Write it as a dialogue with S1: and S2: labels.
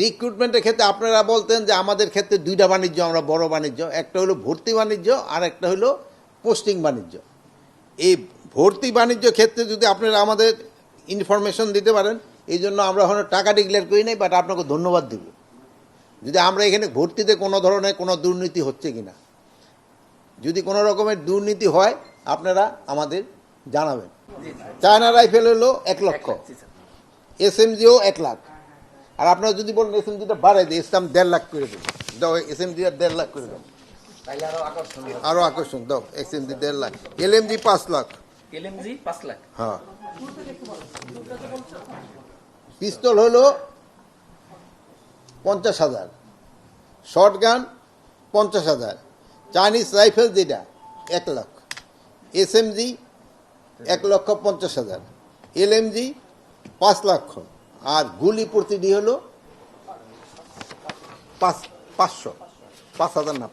S1: রিক্রুটমেন্টের ক্ষেত্রে আপনারা বলতেন যে আমাদের ক্ষেত্রে দুইটা বাণিজ্য আমরা বড় বাণিজ্য। একটা হলো ভর্তি বাণিজ্য আর একটা হলো পোস্টিং বাণিজ্য। এই ভর্তি বাণিজ্য ক্ষেত্রে যদি আপনারা আমাদের ইনফরমেশন দিতে পারেন এই জন্য আমরা এখনও টাকা ডিক্লেয়ার করি নাই বাট আপনাকে ধন্যবাদ দেব। যদি আমরা এখানে ভর্তিতে কোনো ধরনের কোনো দুর্নীতি হচ্ছে কিনা। যদি কোনো রকমের দুর্নীতি হয় আপনারা আমাদের জানাবেন। চায়না রাইফেল হলো এক লক্ষ। এস এম জিও এক লাখ। আর আপনারা যদি বলেন এস এম জিটা বাড়াই দিই ইসলাম দেড় লাখ করে দেবো। দাও এস এম জিটা দেড় লাখ করে দাও। আরও আকর্ষণ দাও এস এম জি দেড় লাখ। এল এম জি পাঁচ লাখ।
S2: এলএমজি পাঁচ লাখ।
S1: হ্যাঁ। পিস্তল হলো পঞ্চাশ হাজার। শর্ট গান পঞ্চাশ হাজার। চাইনিজ রাইফেল যেটা এক লাখ। এস এম জি এক লক্ষ পঞ্চাশ হাজার। এল এম জি পাঁচ লক্ষ। আর গুলি প্রতিটি হলো পাঁচ পাঁচশো। পাঁচ হাজার না